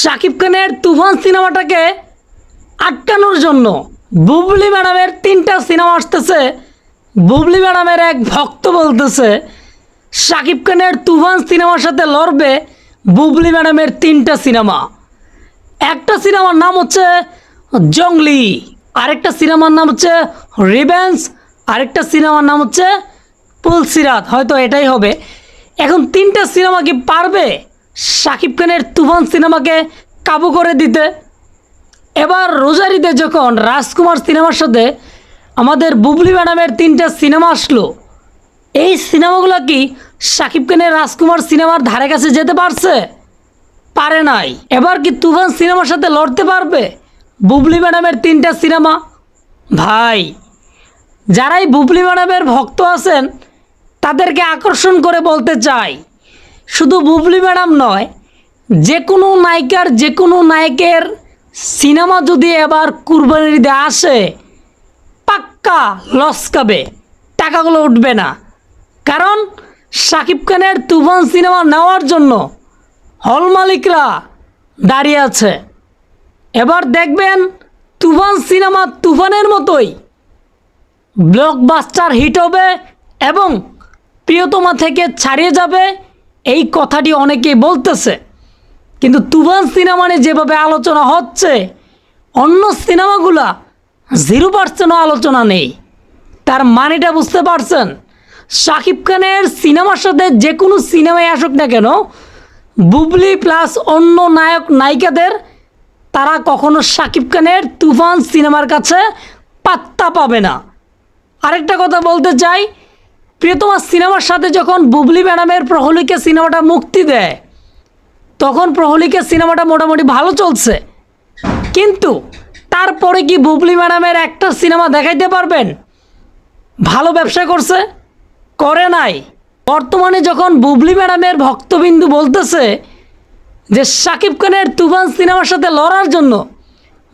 শাকিব খানের তুফান সিনেমাটাকে আটকানোর জন্য বুবলি ম্যাডামের তিনটা সিনেমা আসতেছে। বুবলি ম্যাডামের এক ভক্ত বলতেছে, শাকিব খানের তুফান সিনেমার সাথে লড়বে বুবলি ম্যাডামের তিনটা সিনেমা। একটা সিনেমার নাম হচ্ছে জঙ্গলি আরেকটা সিনেমার নাম হচ্ছে রিভেন্স আরেকটা সিনেমার নাম হচ্ছে পুলসিরাত। হয়তো এটাই হবে। এখন তিনটা সিনেমা কি পারবে? শাকিব খানের তুফান সিনেমাকে কাবু করে দিতে। এবার রোজারিতে যখন রাজকুমার সিনেমার সাথে আমাদের বুবলি ম্যাডামের তিনটা সিনেমা আসলো, এই সিনেমাগুলো কি শাকিব খানের রাজকুমার সিনেমার ধারে কাছে যেতে পারছে? পারে নাই। এবার কি তুফান সিনেমার সাথে লড়তে পারবে বুবলি ম্যাডামের তিনটা সিনেমা? ভাই, যারাই বুবলি ম্যাডামের ভক্ত আছেন, তাদেরকে আকর্ষণ করে বলতে চাই। শুধু বুবলি ম্যাডাম নয় যে কোনো নায়িকার যে কোনো নায়কের সিনেমা যদি এবার কুরবানির ঈদে আসে, পাক্কা লস খাবে, টাকাগুলো উঠবে না। কারণ শাকিব খানের তুফান সিনেমা নেওয়ার জন্য হল মালিকরা দাঁড়িয়ে আছে। এবার দেখবেন তুফান সিনেমা তুফানের মতোই ব্লকবাস্টার হিট হবে এবং প্রিয়তমা থেকে ছাড়িয়ে যাবে এই কথাটি অনেকেই বলতেছে। কিন্তু তুফান সিনেমা নিয়ে যেভাবে আলোচনা হচ্ছে, অন্য সিনেমাগুলা জিরো পার্সেন্টও আলোচনা নেই। তার মানেটা বুঝতে পারছেন? শাকিব খানের সিনেমার সাথে যে কোনো সিনেমায় আসুক না কেন, বুবলি প্লাস অন্য নায়ক নায়িকাদের, তারা কখনো শাকিব খানের তুফান সিনেমার কাছে পাত্তা পাবে না। আরেকটা কথা বলতে চাই প্রিয়তমা সিনেমার সাথে যখন বুবলি ম্যাডামের প্রহলিকা সিনেমাটা মুক্তি দেয়, তখন প্রহলিকা সিনেমাটা মোটামুটি ভালো চলছে। কিন্তু তারপরে কি বুবলি ম্যাডামের একটা সিনেমা দেখাইতে পারবেন? ভালো ব্যবসা করছে? করে নাই। বর্তমানে যখন বুবলি ম্যাডামের ভক্তবিন্দু বলতেছে যে শাকিব খানের তুফান সিনেমার সাথে লড়ার জন্য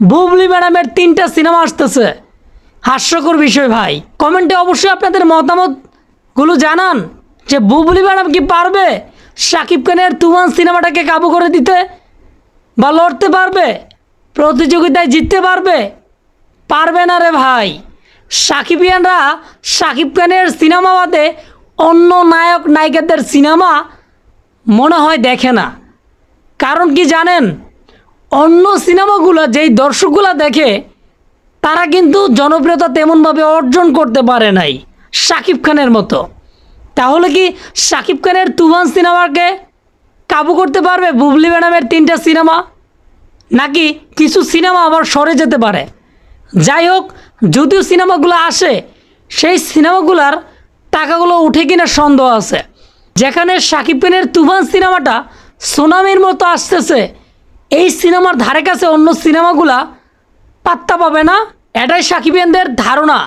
বুবলি ম্যাডামের তিনটা সিনেমা আসতেছে, হাস্যকর বিষয় ভাই। কমেন্টে অবশ্যই আপনাদের মতামতগুলো জানান যে বুবলি ম্যাডাম কি পারবে শাকিব খানের তুফান সিনেমাটাকে কাবু করে দিতে বা লড়তে পারবে? প্রতিযোগিতায় জিততে পারবে? পারবে না রে ভাই। সাকিবিয়ানরা শাকিব খানের সিনেমা বাদে অন্য নায়ক, নায়িকাদের সিনেমা মনে হয় দেখে না। কারণ কি জানেন? অন্য সিনেমাগুলো যেই দর্শকগুলো দেখে, তারা কিন্তু জনপ্রিয়তা তেমনভাবে অর্জন করতে পারে নাই। শাকিব খানের মতো। তাহলে কি শাকিব খানের তুফান সিনেমাকে কাবু করতে পারবে বুবলি ম্যাডামের তিনটা সিনেমা? নাকি কিছু সিনেমা আবার সরে যেতে পারে? যাই হোক, যদিও সিনেমাগুলো আসে, সেই সিনেমাগুলার টাকাগুলো উঠে কিনা সন্দেহ আছে। যেখানে শাকিব খানের তুফান সিনেমাটা সুনামির মতো আসতেছে, এই সিনেমার ধারে কাছে অন্য সিনেমাগুলা পাত্তা পাবে না? এটাই সাকিবিয়ানদের ধারণা।